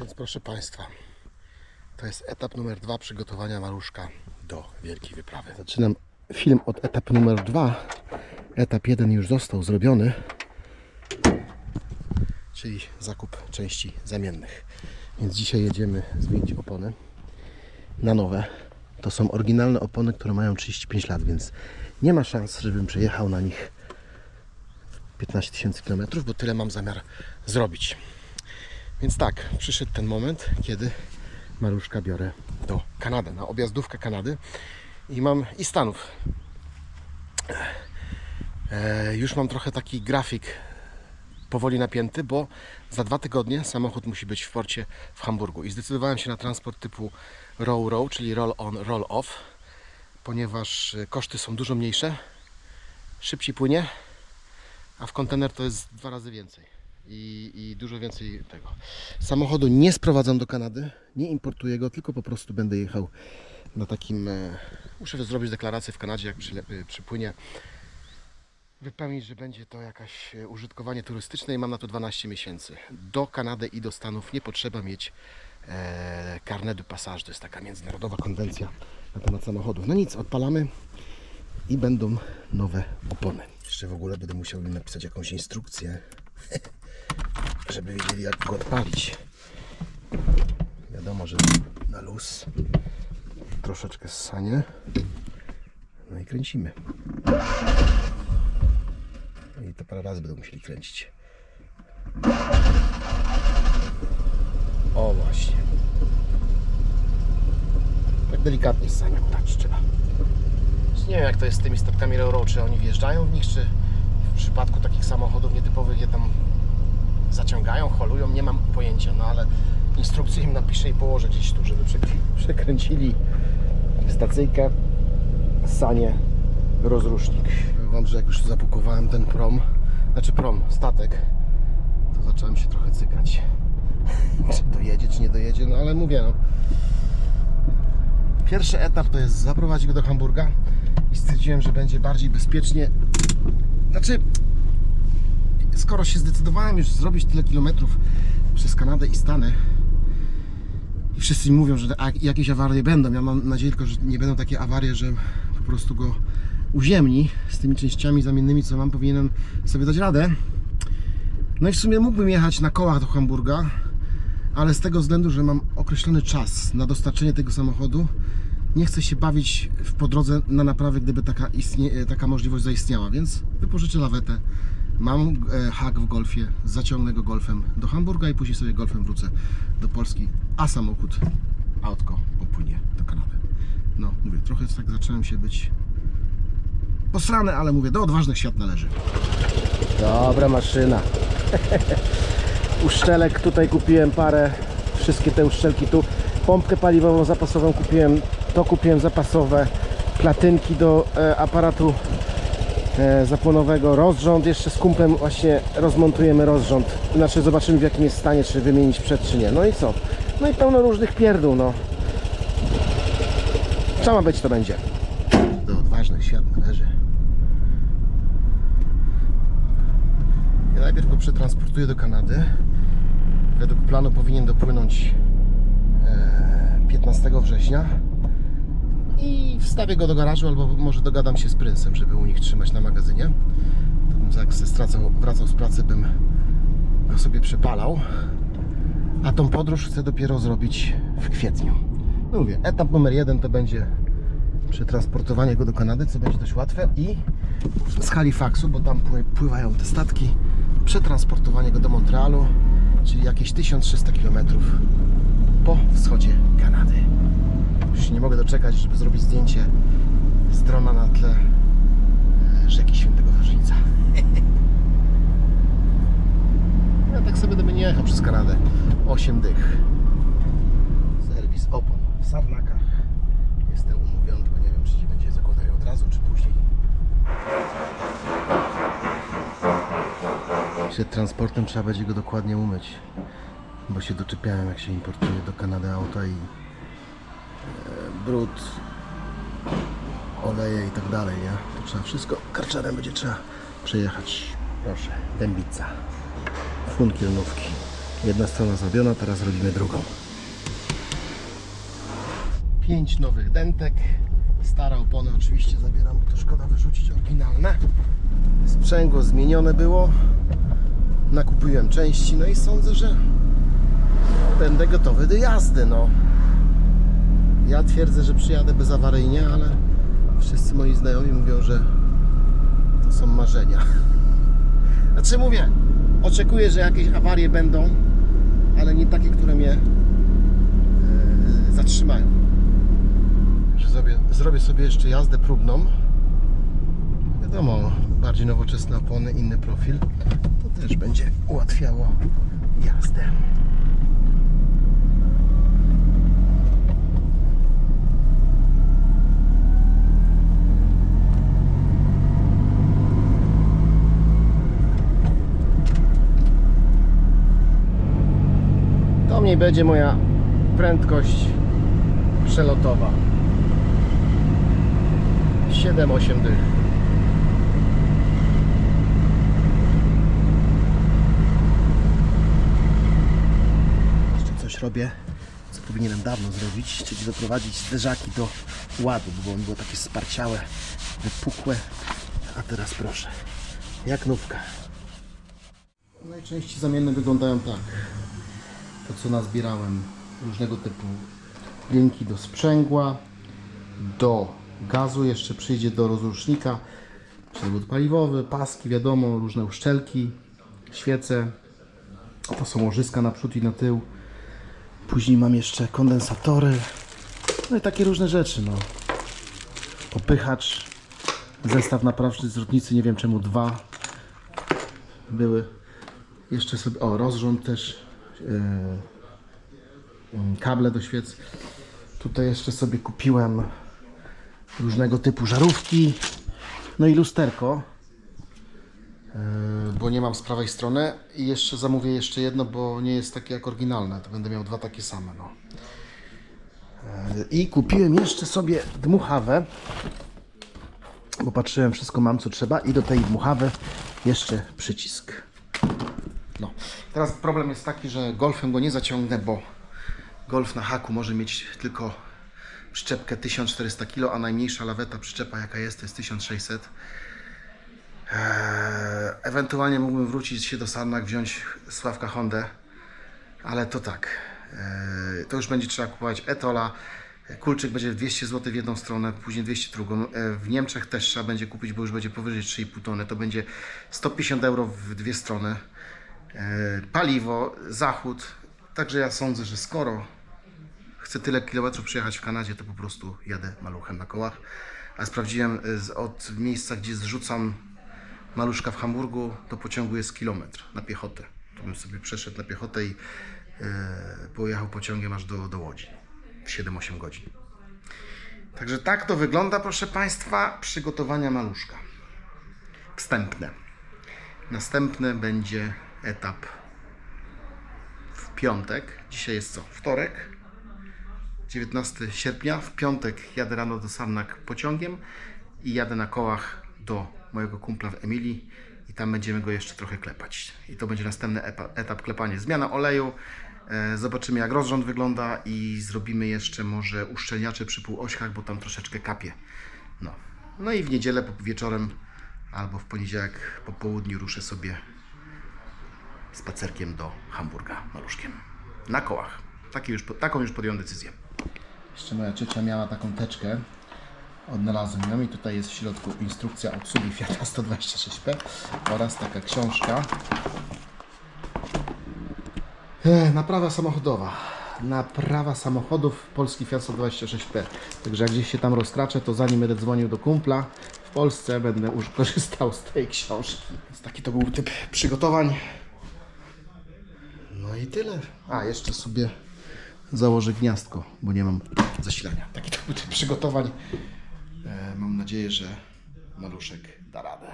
Więc proszę Państwa, to jest etap numer dwa przygotowania maluszka do wielkiej wyprawy. Zaczynam film od etapu numer dwa. Etap jeden już został zrobiony, czyli zakup części zamiennych. Więc dzisiaj jedziemy zmienić opony na nowe. To są oryginalne opony, które mają 35 lat, więc nie ma szans, żebym przejechał na nich 15 tysięcy kilometrów, bo tyle mam zamiar zrobić. Więc tak, przyszedł ten moment, kiedy maluszka biorę do Kanady, na objazdówkę Kanady i mam i Stanów. E, już mam trochę taki grafik powoli napięty, bo za dwa tygodnie samochód musi być w porcie w Hamburgu i zdecydowałem się na transport typu row-row, czyli roll-on, roll-off, ponieważ e, koszty są dużo mniejsze, szybciej płynie, a w kontener to jest dwa razy więcej i, i dużo więcej tego. Samochodu nie sprowadzam do Kanady, nie importuję go, tylko po prostu będę jechał na takim. E, muszę zrobić deklarację w Kanadzie, jak przyle, e, przypłynie. Wypełnić, że będzie to jakaś e, użytkowanie turystyczne i mam na to 12 miesięcy. Do Kanady i do Stanów nie potrzeba mieć e, carnet de passage. To jest taka międzynarodowa konwencja na temat samochodów. No nic, odpalamy i będą nowe opony. Jeszcze w ogóle będę musiał napisać jakąś instrukcję, żeby wiedzieli jak go odpalić. Wiadomo, że na luz, troszeczkę ssanie, no i kręcimy. I to parę razy będą musieli kręcić. O właśnie. Tak delikatnie ssanie dać trzeba. Nie wiem jak to jest z tymi statkami Railroad, czy oni wjeżdżają w nich, czy w przypadku takich samochodów nietypowych je tam zaciągają, holują, nie mam pojęcia, no ale instrukcję im napiszę i położę gdzieś tu, żeby przekrę- przekręcili stacyjkę, sanie, rozrusznik. Powiem Wam, że jak już zapukowałem ten prom, znaczy prom, statek, to zacząłem się trochę cykać. czy dojedzie, czy nie dojedzie, no ale mówię, no. Pierwszy etap to jest zaprowadzić go do Hamburga i stwierdziłem, że będzie bardziej bezpiecznie. Znaczy, skoro się zdecydowałem już zrobić tyle kilometrów przez Kanadę i Stany i wszyscy mi mówią, że jakieś awarie będą, ja mam nadzieję tylko, że nie będą takie awarie, że po prostu go uziemni z tymi częściami zamiennymi, co mam, powinienem sobie dać radę. No i w sumie mógłbym jechać na kołach do Hamburga, ale z tego względu, że mam określony czas na dostarczenie tego samochodu, nie chcę się bawić w po drodze na naprawy, gdyby taka, istnie, taka możliwość zaistniała, więc wypożyczę lawetę. Mam e, hak w golfie, zaciągnę go golfem do Hamburga i później sobie golfem wrócę do Polski, a samochód, autko popłynie do Kanady. No, mówię, trochę tak zacząłem się być posrany, ale mówię, do odważnych świat należy. Dobra maszyna. Uszczelek tutaj kupiłem parę, wszystkie te uszczelki tu. Pompkę paliwową zapasową kupiłem, to kupiłem zapasowe. Platynki do e, aparatu zapłonowego, rozrząd. Jeszcze z kumplem właśnie rozmontujemy rozrząd. Znaczy zobaczymy w jakim jest stanie, czy wymienić przed, czy nie. No i co? No i pełno różnych pierdół, no. Co ma być, to będzie. Do odważnych świat należy. Ja najpierw go przetransportuję do Kanady. Według planu powinien dopłynąć e, 15 września. I wstawię go do garażu, albo może dogadam się z Princem, żeby u nich trzymać na magazynie. To bym jak stracał, wracał z pracy, bym go sobie przepalał. A tą podróż chcę dopiero zrobić w kwietniu. No mówię, etap numer jeden to będzie przetransportowanie go do Kanady, co będzie dość łatwe i z Halifaxu, bo tam pły- pływają te statki, przetransportowanie go do Montrealu, czyli jakieś 1300 km po wschodzie Kanady. Już nie mogę doczekać, żeby zrobić zdjęcie z drona na tle e, rzeki Świętego Wawrzyńca. Ja tak sobie będę nie jechał przez Kanadę. 8 dych. Serwis opon w Sarnakach. Jestem umówiony, tylko nie wiem, czy ci będzie zakładają od razu, czy później. Przed transportem trzeba będzie go dokładnie umyć, bo się doczepiałem, jak się importuje do Kanady auta i brud, oleje i tak dalej, nie? To trzeba wszystko, karczerem będzie trzeba przejechać. Proszę, dębica, funkielnówki. Jedna strona zrobiona, teraz robimy drugą. Pięć nowych dentek. Stare opony oczywiście zabieram, bo to szkoda wyrzucić oryginalne. Sprzęgło zmienione było. Nakupiłem części, no i sądzę, że będę gotowy do jazdy. No. Ja twierdzę, że przyjadę bezawaryjnie, ale wszyscy moi znajomi mówią, że to są marzenia. Znaczy mówię, oczekuję, że jakieś awarie będą, ale nie takie, które mnie e, zatrzymają. Zrobię, zrobię sobie jeszcze jazdę próbną. Wiadomo, bardziej nowoczesne opony, inny profil. To też będzie ułatwiało jazdę. To mniej będzie moja prędkość przelotowa. 7-8 dych. Robię, co powinienem dawno zrobić, czyli doprowadzić zderzaki do ładu, bo one było takie sparciałe, wypukłe, a teraz proszę, jak nówka. Najczęściej zamienne wyglądają tak to co nazbierałem różnego typu linki do sprzęgła, do gazu, jeszcze przyjdzie do rozrusznika, przewód paliwowy, paski, wiadomo, różne uszczelki, świece, to są łożyska na przód i na tył, później mam jeszcze kondensatory, no i takie różne rzeczy, no. Popychacz, zestaw naprawczy z rzutnicy, nie wiem czemu dwa były, jeszcze sobie, o rozrząd też, kable do świec. Tutaj jeszcze sobie kupiłem różnego typu żarówki, no i lusterko, yy, bo nie mam z prawej strony i jeszcze zamówię jeszcze jedno, bo nie jest takie jak oryginalne, to będę miał dwa takie same, no. Yy, I kupiłem jeszcze sobie dmuchawę, bo patrzyłem, wszystko mam co trzeba i do tej dmuchawy jeszcze przycisk. No. Teraz problem jest taki, że golfem go nie zaciągnę, bo golf na haku może mieć tylko przyczepkę 1400 kg, a najmniejsza laweta przyczepa jaka jest to jest 1600. Eee, ewentualnie mógłbym wrócić się do Sarnak, wziąć Sławka Hondę, ale to tak. Eee, to już będzie trzeba kupować Etola. Kulczyk będzie 200 zł w jedną stronę, później 200 w drugą. E, W Niemczech też trzeba będzie kupić, bo już będzie powyżej 3,5 tony. To będzie 150 euro w dwie strony. E, Paliwo, zachód. Także ja sądzę, że skoro chcę tyle kilometrów przejechać w Kanadzie, to po prostu jadę maluchem na kołach. A sprawdziłem e, od miejsca, gdzie zrzucam maluszka w Hamburgu, do pociągu jest kilometr na piechotę. To bym sobie przeszedł na piechotę i e, pojechał pociągiem aż do, do Łodzi w 7-8 godzin. Także tak to wygląda, proszę Państwa, przygotowania maluszka. Wstępne. Następny będzie etap w piątek. Dzisiaj jest co? Wtorek. 19 sierpnia. W piątek jadę rano do Sarnak pociągiem i jadę na kołach do mojego kumpla w Emilii i tam będziemy go jeszcze trochę klepać. I to będzie następny etap klepania. Zmiana oleju. E, Zobaczymy jak rozrząd wygląda i zrobimy jeszcze może uszczelniacze przy półośkach, bo tam troszeczkę kapie. No. no i w niedzielę wieczorem albo w poniedziałek po południu ruszę sobie spacerkiem do Hamburga maluszkiem. Na kołach. Taki już, taką już podjąłem decyzję. Jeszcze moja ciocia miała taką teczkę. Odnalazłem ją i tutaj jest w środku instrukcja obsługi Fiata 126P oraz taka książka. E, Naprawa samochodowa. Naprawa samochodów Polski Fiat 126P. Także jak gdzieś się tam rozkraczę, to zanim będę dzwonił do kumpla w Polsce, będę już korzystał z tej książki. Więc taki to był typ przygotowań. No i tyle. A, jeszcze sobie założę gniazdko, bo nie mam zasilania. Taki to był przygotowań. E, mam nadzieję, że maluszek da radę.